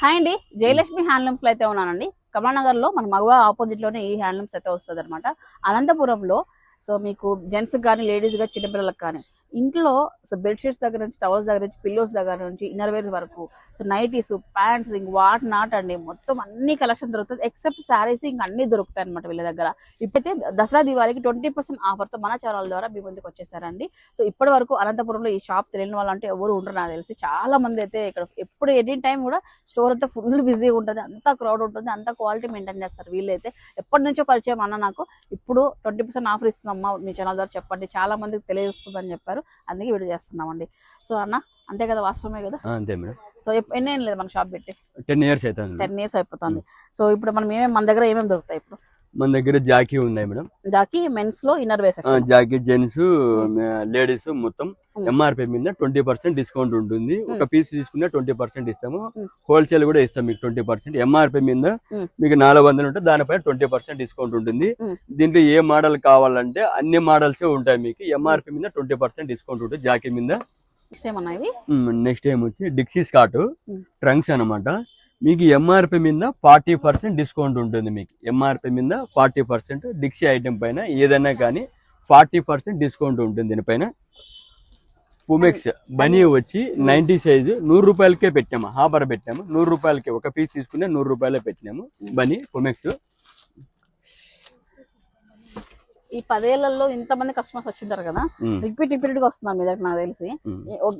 Hi అండి. జయలక్ష్మి హ్యాండ్లూమ్స్లో అయితే ఉన్నానండి. కమలానగర్లో మన మగవా ఆపోజిట్లోనే ఈ హ్యాండ్లూమ్స్ అయితే వస్తుంది అనమాట అనంతపురంలో సో మీకు జెంట్స్ కానీ లేడీస్గా చిన్నపిల్లలకు కానీ ఇంట్లో సో బెడ్షీట్స్ దగ్గర నుంచి టవల్స్ దగ్గర నుంచి పిల్లోస్ దగ్గర నుంచి ఇన్నర్ వేర్స్ వరకు సో నైటీస్ ప్యాంట్స్ ఇంక వాట్ నాట్ అండి. మొత్తం అన్ని కలెక్షన్ దొరుకుతుంది ఎక్సెప్ట్ శారీస్ ఇంక అన్ని దొరుకుతాయి అనమాట వీళ్ళ దగ్గర. ఇప్పుడైతే దసరా దివాళీకి ట్వంటీ పర్సెంట్ ఆఫర్తో మన ఛానల్ ద్వారా మీ ముందుకు వచ్చేసారండి. సో ఇప్పటి వరకు అనంతపురంలో ఈ షాప్ తెలియని వాళ్ళంటే ఎవరు ఉండరు నాకు తెలిసి. చాలా మంది అయితే ఇక్కడ ఎప్పుడు ఎనీ టైం కూడా స్టోర్ అంతా ఫుల్ బిజీగా ఉంటుంది అంత క్రౌడ్ ఉంటుంది అంత క్వాలిటీ మెయింటైన్ చేస్తారు వీళ్ళైతే. ఎప్పటి నుంచో పరిచయం అన్న నాకు ఇప్పుడు ట్వంటీ పర్సెంట్ ఆఫర్ ఇస్తుందమ్మా మీ ఛానల్ ద్వారా చెప్పండి చాలా మందికి తెలియజేస్తుందని చెప్పారు. అందుకే వీడియో చేస్తున్నామండి. సో అన్న అంతే కదా వాస్తవమే కదా? అంతే మేడం. సో ఎన్ని లేదు మన షాప్ పెట్టి? టెన్ ఇయర్స్ అవుతుంది టెన్ ఇయర్స్ అయిపోతుంది. సో ఇప్పుడు మనం ఏమేమి మన దగ్గర ఏమేమి దొరుకుతాయి ఇప్పుడు? మన దగ్గర జాకీ ఉన్నాయి madam. Jockey మెన్స్లో inner wear section Jockey gents ladies మొత్తం. ఎంఆర్పి మీద ట్వంటీ పర్సెంట్ డిస్కౌంట్ ఉంటుంది. ఒక పీస్ తీసుకున్నా ట్వంటీ పర్సెంట్ ఇస్తాము. హోల్సేల్ కూడా ఇస్తాం మీకు ట్వంటీ పర్సెంట్. ఎంఆర్పి మీద. మీకు నాలుగు వందలు ఉంటే దానిపై ట్వంటీ పర్సెంట్ డిస్కౌంట్ ఉంటుంది. దీంట్లో ఏ మోడల్ కావాలంటే అన్ని మోడల్స్ ఉంటాయి మీకు. ఎంఆర్పి మీద ట్వంటీ పర్సెంట్ డిస్కౌంట్ ఉంటుంది జాకీ మీద. నెక్స్ట్ ఏమన్నా నెక్స్ట్ ఏం వచ్చి డిక్సీ స్కాట్. ట్రంక్స్ అన్నమాట. మీకు ఎంఆర్పి మీద ఫార్టీ పర్సెంట్ డిస్కౌంట్ ఉంటుంది మీకు. ఎంఆర్పి మీద ఫార్టీ పర్సెంట్ డిక్సీ ఐటమ్ పైన ఏదైనా కానీ ఫార్టీ పర్సెంట్ డిస్కౌంట్ ఉంటుంది దీనిపైన. పుమెక్స్ బనీ వచ్చి నైన్టీ సైజు నూరు రూపాయలకే పెట్టాము. హాబర్ పెట్టాము. నూరు రూపాయలకే ఒక పీస్ తీసుకునే నూరు రూపాయలే పెట్టినాము బనీ పుమెక్స్ ఈ పదేళ్ళలో ఇంతమంది కస్టమర్స్ వచ్చింటారు కదా. రిపీట్ రిపీట్గా వస్తున్నారు మీ దగ్గర నాకు తెలిసి.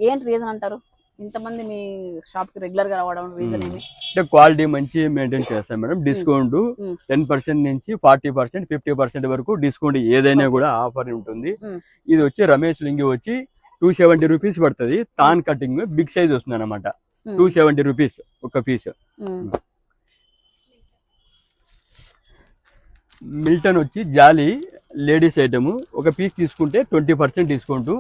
ఏంటి రీజన్ అంటారు? ఇంతమంది మీ షాప్కి రెగ్యులర్గా రావడం రీజన్ అంటే క్వాలిటీ మంచి మెయింటైన్ చేస్తాం మేడం. డిస్కౌంట్. టెన్ పర్సెంట్ నుంచి ఫార్టీ పర్సెంట్ ఫిఫ్టీ పర్సెంట్ వరకు డిస్కౌంట్ ఏదైనా కూడా ఆఫర్ ఉంటుంది. ఇది వచ్చి రమేష్ లింగి వచ్చి టూ సెవెంటీ రూపీస్ పడుతుంది. తాన్ కటింగ్ బిగ్ సైజ్ వస్తుంది అనమాట. టూ సెవెంటీ రూపీస్ ఒక పీస్. మిల్టన్ వచ్చి జాలీ లేడీస్ ఐటమ్. ఒక పీస్ తీసుకుంటే ట్వంటీ పర్సెంట్ డిస్కౌంట్.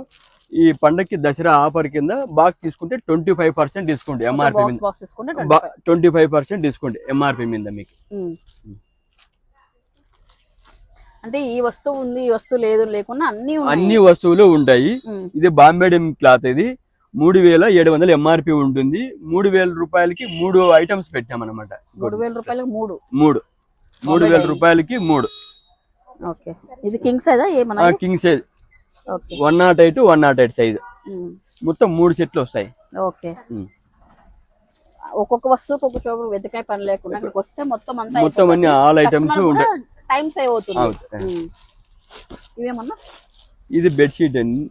ఈ పండక్కి దసరా ఆఫర్ కింద బాక్స్ తీసుకుంటే twenty five percent discount MRP మీద. బాక్స్ తీసుకుంటే 25. Twenty five. Percent discount MRP మీద మీకు. అంటే ఈ వస్తువు ఉంది ఈ వస్తువు లేదు లేకుండా అన్ని. అన్ని వస్తువులు ఉంటాయి. ఇది బాంబే క్లాత్ ఇది. మూడు వేల ఏడు వందల ఎంఆర్పి ఉంటుంది. మూడు వేల రూపాయలకి మూడు ఐటమ్స్ పెట్టామన్నమాట. మూడు వేల రూపాయలకు మూడు. మూడు. మూడు వేల రూపాయలకి మూడు. ఓకే. ఇది king సైజా king size one not eight one not eight size. మొత్తం మూడు సెట్లు వస్తాయి. ఓకే. ఉమ్. ఒక్కొక్క వస్తువు ఒక్కొక్క చోటు వెతకాయ పని లేకుండా ఇక్కడికి వస్తే మొత్తం అంతా మొత్తం అన్ని ఆల్ ఐటమ్స్ ఉంటాయి టైం సేవ్ అవుతుంది. ఉమ్. ఇవేమన్నా? ఇది బెడ్షీట్ అండి.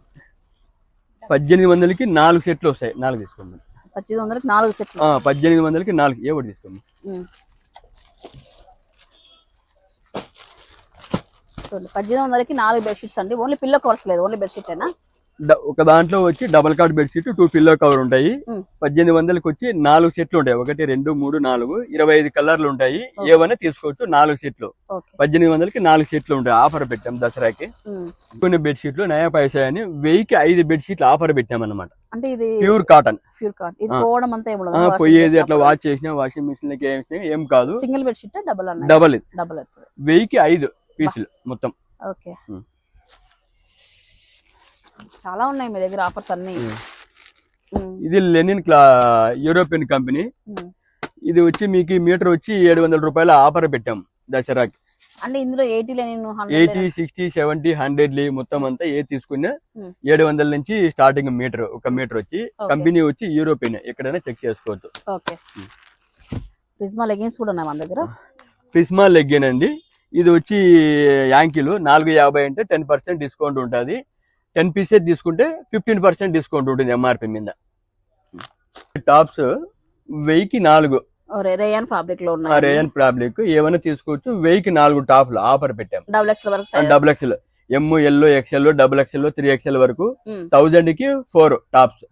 పద్దెనిమిది వందలకి నాలుగు సెట్లు వస్తాయి. నాలుగు తీసుకోండి. పద్దెనిమిది వందలకి నాలుగు సెట్లు. పద్దెనిమిది వందలకి నాలుగు. ఏ ఒకటి తీసుకోండి. చూడండి పద్దెనిమిది వందలకి నాలుగు బెడ్షీట్స్ అండి. ఓన్లీ పిల్లో కవర్స్ లేదు. ఓన్లీ బెడ్షీట్ అయినా ఒక దాంట్లో వచ్చి double card bedsheet two pillow cover ఉంటాయి. పద్దెనిమిది వందలకి వచ్చి నాలుగు సెట్లు ఉంటాయి. ఒకటి రెండు మూడు నాలుగు ఇరవై ఐదు కలర్లు ఉంటాయి. ఏవైనా తీసుకోవచ్చు. నాలుగు సెట్లు పద్దెనిమిది వందలకి నాలుగు సెట్లు ఉంటాయి. ఆఫర్ పెట్టాం దసరాకి. కొన్ని బెడ్షీట్లు నయా పైసా అని వెయ్యికి ఐదు బెడ్షీట్లు ఆఫర్ పెట్టాం అనమాట అంటే ఇది ప్యూర్ కాటన్ ప్యూర్ కాటన్ ఇది పోవడం అంతా ఏమి ఆ, పోయేది అట్లా వాష్ చేసినా వాషింగ్ మిషన్ లకి ఏం కాదు. Single bedsheet double double double వెయ్యికి ఐదు. పీసులు మొత్తం. ఓకే. చాలా ఉన్నాయి మీ దగ్గర ఆఫర్స్ అన్ని. ఇది లెనిన్ క్లా యూరోపియన్ కంపెనీ. ఇది వచ్చి మీకు మీటర్ వచ్చి ఏడు వందల రూపాయల ఆఫర్ పెట్టాం దసరాకి. అంటే ఇందులో ఎయిటీ ఎయిటీ సిక్స్టీ సెవెంటీ హండ్రెడ్లీ మొత్తం అంతా ఏ తీసుకున్నా. ఏడు వందల నుంచి స్టార్టింగ్ మీటర్ ఒక మీటర్ వచ్చి. కంపెనీ వచ్చి యూరోపియన్. ఎక్కడైనా చెక్ చేసుకోవచ్చు. ఓకే. ప్రిజ్మా లెగిన్స్ కూడా ఉన్నాయి మన దగ్గర? ఫిస్మా లెగ్గిన్ అండి. ఇది వచ్చి యాంకిల్ నాలుగు యాభై అంటే టెన్ పర్సెంట్ డిస్కౌంట్ ఉంటుంది. టెన్ పీసెస్ తీసుకుంటే ఫిఫ్టీన్ పర్సెంట్ డిస్కౌంట్ ఉంటుంది ఎంఆర్పి మీద. టాప్స్ వెయ్యికి నాలుగు. రేయాన్ ఫ్యాబ్రిక్లో ఉన్నాయి. రేయన్ ఫ్యాబ్రిక్ ఏమైనా తీసుకోవచ్చు. వెయ్యికి నాలుగు టాప్లు ఆఫర్ పెట్టాం. డబుల్ ఎక్స్ వరకు. Double XL M L XL double XL three XL వరకు. థౌజండ్కి ఫోర్ టాప్స్.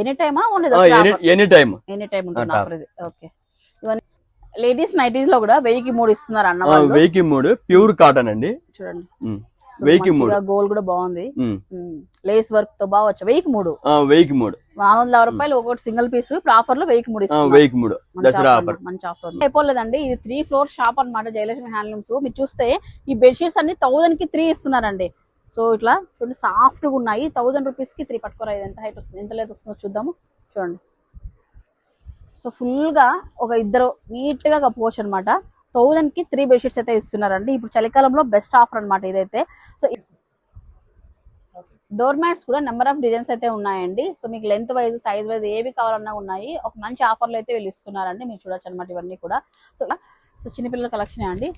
ఎనీ టైమా any time any time okay ladies నైటీస్లో కూడా వెయ్యికి మూడు ఇస్తున్నారు అన్న వెయ్యికి మూడు. ప్యూర్ కాటన్ అండి. చూడండి. వెయ్యికి మూడు. గోల్ కూడా బాగుంది. లేస్ వర్క్తో బాగా వచ్చా? వెయ్యికి మూడు. వెయ్యికి మూడు. నాలుగు వందల రూపాయలు ఒకటి సింగిల్ పీస్ ఇప్పుడు ఆఫర్లో వెయ్యికి మూడు వెయ్యికి మూడు. దసరా ఆఫర్ మంచి ఆఫర్ అయిపోలేదండి. ఇది త్రీ ఫ్లోర్ షాప్ అన్నమాట జయలక్ష్మి హ్యాండ్లూమ్స్. మీరు చూస్తే ఈ బెడ్షీట్స్ అన్ని థౌసండ్కి త్రీ ఇస్తున్నారండి. సో ఇట్లా చూడండి సాఫ్ట్గా ఉన్నాయి. థౌసండ్ రూపీస్కి త్రీ పట్టుకోరా ఎంత హైట్ వస్తుంది? ఎంత లేదు వస్తుందో చూద్దాము. చూడండి. సో ఫుల్గా ఒక ఇద్దరు నీట్గా కప్పుకోవచ్చు అనమాట థౌజండ్కి త్రీ బెడ్షీట్స్ అయితే ఇస్తున్నారండి. ఇప్పుడు చలికాలంలో బెస్ట్ ఆఫర్ అనమాట ఇదైతే. సో డోర్ మ్యాట్స్ కూడా నెంబర్ ఆఫ్ డిజైన్స్ అయితే ఉన్నాయండి. సో మీకు లెంత్ వైజ్ సైజ్ వైజ్ ఏవి కావాలన్నా ఉన్నాయి. ఒక మంచి ఆఫర్లు అయితే వీళ్ళు ఇస్తున్నారండి. మీరు చూడొచ్చు అనమాట ఇవన్నీ కూడా. సో సో చిన్నపిల్లల కలెక్షన్ అండి.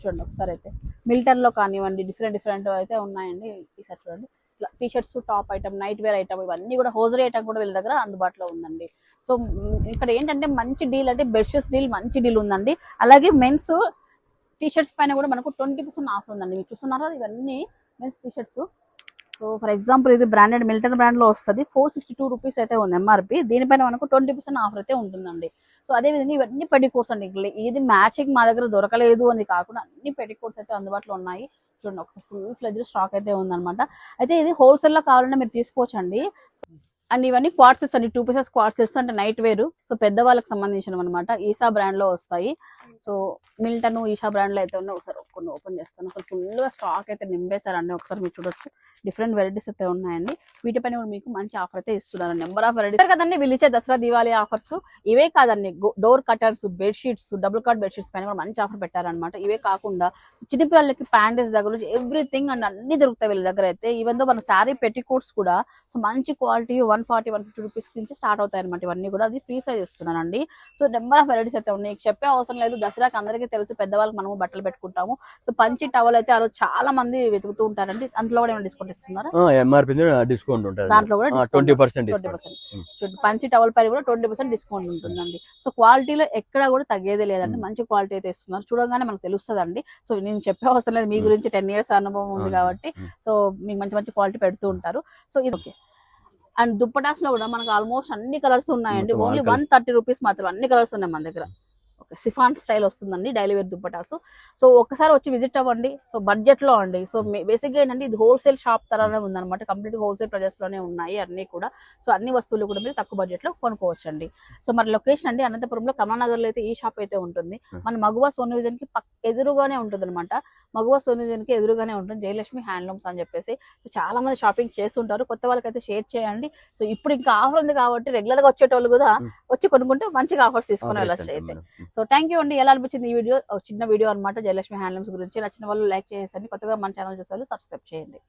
చూడండి ఒకసారి అయితే. మిల్టన్లో కానివ్వండి డిఫరెంట్ డిఫరెంట్ అయితే ఉన్నాయండి. ఈసారి చూడండి. ఇట్లా T shirts top item night wear item ఇవన్నీ కూడా హోజరీ ఐటమ్ కూడా వీళ్ళ దగ్గర అందుబాటులో ఉందండి. సో ఇక్కడ ఏంటంటే మంచి డీల్ అంటే బెడ్షీట్స్ డీల్ మంచి డీల్ ఉందండి. అలాగే మెన్స్ టీ షర్ట్స్ పైన కూడా మనకు ట్వంటీ పర్సెంట్ ఆఫర్ ఉందండి. మీరు చూస్తున్నారా? ఇవన్నీ mens T shirts so for example ఇది బ్రాండెడ్ మిల్టన్ బ్రాండ్లో వస్తుంది. ఫోర్ సిక్స్టీ టూ రూపీస్ అయితే ఉంది ఎంఆర్పి దీనిపైన మనకు ట్వంటీ పర్సెంట్ ఆఫర్ అయితే ఉంటుందండి. సో అదే విధంగా ఇవన్నీ పెట్టి కోర్స్ అండి ఇది మ్యాచింగ్ మా దగ్గర దొరకలేదు అని కాకుండా అన్ని పెట్టి కోర్స్ అయితే అందుబాటులో ఉన్నాయి. చూడండి ఒకసారి ఫుల్ ఫ్లెజ్ స్టాక్ అయితే ఉందన్నమాట. అయితే ఇది హోల్సేల్లో కావాలంటే మీరు తీసుకోవచ్చు అండ్ ఇవన్నీ క్వార్ట్సెస్ అండి. టూ పీసెస్ క్వార్సెస్ అంటే నైట్ వేర్ సో పెద్దవాళ్ళకి సంబంధించినవి అనమాట ఈసా బ్రాండ్లో వస్తాయి. సో మిల్టన్ ఈషా బ్రాండ్లో అయితే ఉన్నాయి. ఒకసారి కొన్ని ఓపెన్ చేస్తాను. అసలు ఫుల్గా స్టాక్ అయితే నింపేశారండి. ఒకసారి మీరు చూడొచ్చు. డిఫరెంట్ వెరైటీస్ అయితే ఉన్నాయండి. వీటిపైన కూడా మీకు మంచి ఆఫర్ అయితే ఇస్తున్నారు నెంబర్ ఆఫ్ వెరైటీస్ కదండి వీళ్ళు ఇచ్చే దసరా దివాళీ ఆఫర్స్ ఇవే కాదండి. Door curtains bed sheets double cot bed sheets పైన కూడా మంచి ఆఫర్ పెట్టారనమాట ఇవే కాకుండా చిన్నపిల్లలకి ప్యాంటీస్ దగ్గర ఎవ్రీథింగ్ అండ్ అన్ని దొరుకుతాయి వీళ్ళ దగ్గర అయితే. ఈవెన్ దో మన శారీ పెట్టి కోట్స్ కూడా సో మంచి quality one forty one fifty rupees నుంచి స్టార్ట్ అవుతాయి అనమాట ఇవన్నీ కూడా. అది ఫ్రీ సైజ్ ఇస్తున్నానండి. సో నెంబర్ ఆఫ్ వెరైటీస్ అయితే ఉన్నాయి. చెప్పే అవసరం లేదు. దసరాకి అందరికీ తెలుసు పెద్దవాళ్ళకి మనము బట్టలు పెట్టుకుంటాము. సో పంచి టవల్ అయితే ఆ రోజు చాలా మంది వెతుకుతూ ఉంటారండి. అందులో కూడా ఏమైనా డిస్కౌంట్ ఇస్తున్నారా? ఎంఆర్పి డిస్కౌంట్ ఉంటుంది. దాంట్లో కూడా ట్వంటీ పర్సెంట్ ట్వంటీ పర్సెంట్. చూడండి పంచి టవల్ పై కూడా ట్వంటీ పర్సెంట్ డిస్కౌంట్ ఉంటుందండి. సో క్వాలిటీలో ఎక్కడ కూడా తగ్గేదే లేదండి. మంచి క్వాలిటీ అయితే ఇస్తున్నారు. చూడగానే మనకు తెలుస్తుందండి. సో నేను చెప్పే అవసరం లేదు. మీ. గురించి టెన్ ఇయర్స్ అనుభవం ఉంది. కాబట్టి. సో మీకు మంచి మంచి క్వాలిటీ పెడుతూ ఉంటారు. సో ఇది ఓకే. అండ్ దుప్పటాస్లో కూడా మనకు ఆల్మోస్ట్ అన్ని కలర్స్ ఉన్నాయండి ఓన్లీ. వన్ థర్టీ రూపీస్ మాత్రం అన్ని కలర్స్ ఉన్నాయి మన దగ్గర సిఫాన్ స్టైల్ వస్తుందండి డైలీ వేర్ దుప్పటాస్ సో ఒక్కసారి వచ్చి విజిట్ అవ్వండి. సో బడ్జెట్లో అండి. సో బేసిక్గా ఏంటంటే ఇది హోల్సేల్ షాప్ తరానే ఉందన్నమాట. కంప్లీట్ హోల్సేల్ ప్రైజెస్లోనే ఉన్నాయి అన్ని కూడా. సో అన్ని వస్తువులు కూడా మీరు తక్కువ బడ్జెట్లో కొనుక్కోవచ్చు అండి సో మరి లొకేషన్ అండి అనంతపురంలో కమలానగర్లో అయితే ఈ షాప్ అయితే ఉంటుంది. మన మగువ సోను విజన్కి పక్ ఎదురుగానే ఉంటుంది అనమాట మగువ సోను విజన్కి ఎదురుగానే ఉంటుంది. జయలక్ష్మి హ్యాండ్లూమ్స్ అని చెప్పేసి. సో చాలా మంది షాపింగ్ చేస్తుంటారు. కొత్త వాళ్ళకైతే షేర్ చేయండి. సో ఇప్పుడు ఇంకా ఆఫర్ ఉంది కాబట్టి రెగ్యులర్గా వచ్చేటోళ్ళు కూడా. వచ్చి కొనుక్కుంటే మంచిగా ఆఫర్స్ తీసుకుని వెళ్ళొచ్చు అయితే. సో థ్యాంక్ యూ అండి. ఎలా అనిపించింది ఈ వీడియో? చిన్న వీడియో అనమాట జయలక్ష్మి హ్యాండ్లూమ్స్ గురించి. నచ్చిన వాళ్ళు లైక్ చేసేసండి. కొత్తగా మన ఛానల్ చూసారు సబ్స్క్రైబ్ చేయండి.